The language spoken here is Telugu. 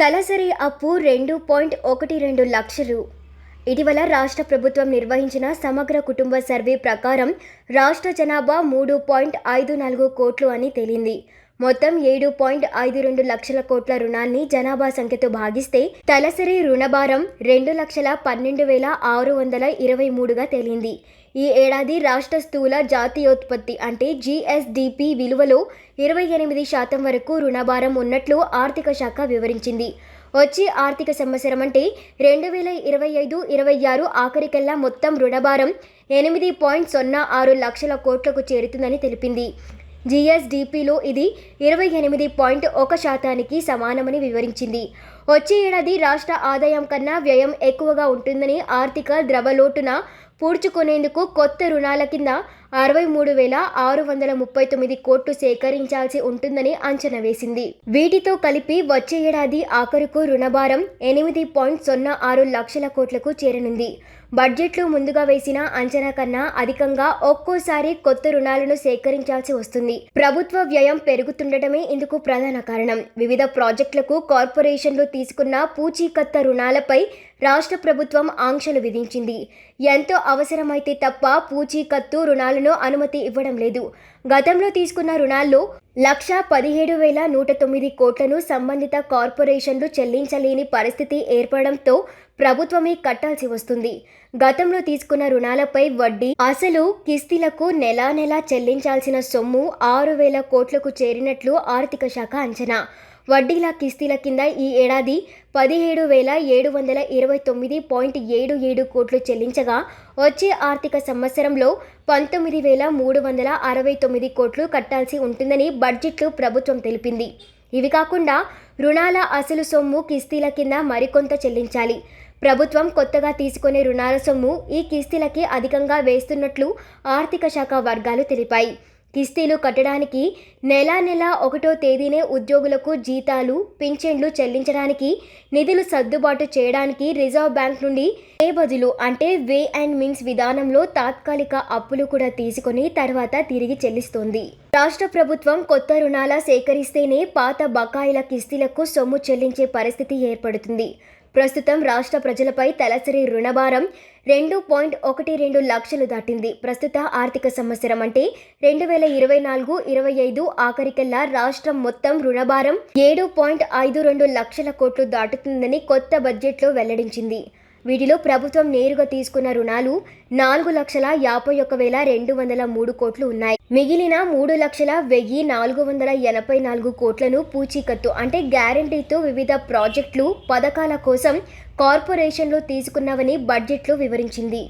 తలసరి అప్పు రెండు పాయింట్ ఒకటి రెండు లక్షలు. ఇటీవల రాష్ట్ర ప్రభుత్వం నిర్వహించిన సమగ్ర కుటుంబ సర్వే ప్రకారం రాష్ట్ర జనాభా మూడు పాయింట్ ఐదు నాలుగు కోట్లు అని తేలింది. మొత్తం ఏడు పాయింట్ ఐదు రెండు లక్షల కోట్ల రుణాన్ని జనాభా సంఖ్యతో భాగిస్తే తలసరి రుణభారం రెండు లక్షల పన్నెండు వేల ఆరు వందల ఇరవై మూడుగా తేలింది. ఈ ఏడాది రాష్ట్ర స్థూల జాతీయోత్పత్తి అంటే జీఎస్డిపి విలువలో ఇరవై ఎనిమిది శాతం వరకు రుణభారం ఉన్నట్లు ఆర్థిక శాఖ వివరించింది. వచ్చే ఆర్థిక సంవత్సరం అంటే రెండు వేల ఇరవై ఐదు ఇరవై ఆరు ఆఖరికల్లా మొత్తం రుణభారం ఎనిమిది పాయింట్ సున్నా ఆరు లక్షల కోట్లకు చేరుతుందని తెలిపింది. జీఎస్డిపిలో ఇది ఇరవై ఎనిమిది పాయింట్ ఒక శాతానికి సమానమని వివరించింది. వచ్చే ఏడాది రాష్ట్ర ఆదాయం కన్నా వ్యయం ఎక్కువగా ఉంటుందని ఆర్థిక ద్రవలోటున పూడ్చుకునేందుకు కొత్త రుణాల కింద అరవై మూడు వేల ఆరు వందల ముప్పై తొమ్మిది కోట్లు సేకరించాల్సి ఉంటుందని అంచనా వేసింది. వీటితో కలిపి వచ్చే ఏడాది ఆఖరుకు రుణభారం ఎనిమిది పాయింట్ సున్నా ఆరు లక్షల కోట్లకు చేరనుంది. బడ్జెట్లో ముందుగా వేసిన అంచనా కన్నా అధికంగా ఒక్కోసారి కొత్త రుణాలను సేకరించాల్సి వస్తుంది. ప్రభుత్వ వ్యయం పెరుగుతుండటమే ఇందుకు ప్రధాన కారణం. వివిధ ప్రాజెక్టులకు కార్పొరేషన్లు తీసుకున్న పూచీకత్త రుణాలపై రాష్ట్ర ప్రభుత్వం ఆంక్షలు విధించింది. ఎంతో అవసరమైతే తప్ప పూచీకత్తు రుణాలను అనుమతి ఇవ్వడం లేదు. గతంలో తీసుకున్న రుణాల్లో లక్ష పదిహేడు వేల నూట తొమ్మిది కోట్లను సంబంధిత కార్పొరేషన్లు చెల్లించలేని పరిస్థితి ఏర్పడడంతో ప్రభుత్వమే కట్టాల్సి వస్తుంది. గతంలో తీసుకున్న రుణాలపై వడ్డీ అసలు కిస్తీలకు నెలా నెలా చెల్లించాల్సిన సొమ్ము ఆరు వేల కోట్లకు చేరినట్లు ఆర్థిక శాఖ అంచనా. వడ్డీల కిస్తీల కింద ఈ ఏడాది పదిహేడు వేల ఏడు వందల ఇరవై తొమ్మిది పాయింట్ ఏడు ఏడు కోట్లు చెల్లించగా వచ్చే ఆర్థిక సంవత్సరంలో పంతొమ్మిది వేల మూడు వందల అరవై తొమ్మిది కోట్లు కట్టాల్సి ఉంటుందని బడ్జెట్లో ప్రభుత్వం తెలిపింది. ఇవి కాకుండా రుణాల అసలు సొమ్ము కిస్తీల కింద మరికొంత చెల్లించాలి. ప్రభుత్వం కొత్తగా తీసుకునే రుణాల సొమ్ము ఈ కిస్తీలకి అధికంగా వేస్తున్నట్లు ఆర్థిక శాఖ వర్గాలు తెలిపాయి. కిస్తీలు కట్టడానికి నెలా నెల ఒకటో తేదీనే ఉద్యోగులకు జీతాలు పింఛన్లు చెల్లించడానికి నిధులు సర్దుబాటు చేయడానికి రిజర్వ్ బ్యాంక్ నుండి ఏ బదులు అంటే వే అండ్ మీన్స్ విధానంలో తాత్కాలిక అప్పులు కూడా తీసుకొని తర్వాత తిరిగి చెల్లిస్తోంది. రాష్ట్ర ప్రభుత్వం కొత్త రుణాల సేకరిస్తేనే పాత బకాయిల కిస్తీలకు సొమ్ము చెల్లించే పరిస్థితి ఏర్పడుతుంది. ప్రస్తుతం రాష్ట్ర ప్రజలపై తలసరి రుణభారం రెండు పాయింట్ ఒకటి రెండు లక్షలు దాటింది. ప్రస్తుత ఆర్థిక సంవత్సరం అంటే రెండు వేల ఇరవై నాలుగు ఇరవై ఐదు ఆఖరికల్లా రాష్ట్రం మొత్తం రుణభారం ఏడు పాయింట్ ఐదు రెండు లక్షల కోట్లు దాటుతుందని కొత్త బడ్జెట్లో వెల్లడించింది. వీటిలో ప్రభుత్వం నేరుగా తీసుకున్న రుణాలు నాలుగు లక్షల యాభై ఒక్క వేల రెండు వందల మూడు కోట్లు ఉన్నాయి. మిగిలిన మూడు లక్షల వెయ్యి నాలుగు వందల ఎనభై నాలుగు కోట్లను పూచీకత్తు అంటే గ్యారంటీతో వివిధ ప్రాజెక్టులు పథకాల కోసం కార్పొరేషన్లు తీసుకున్నవని బడ్జెట్లో వివరించింది.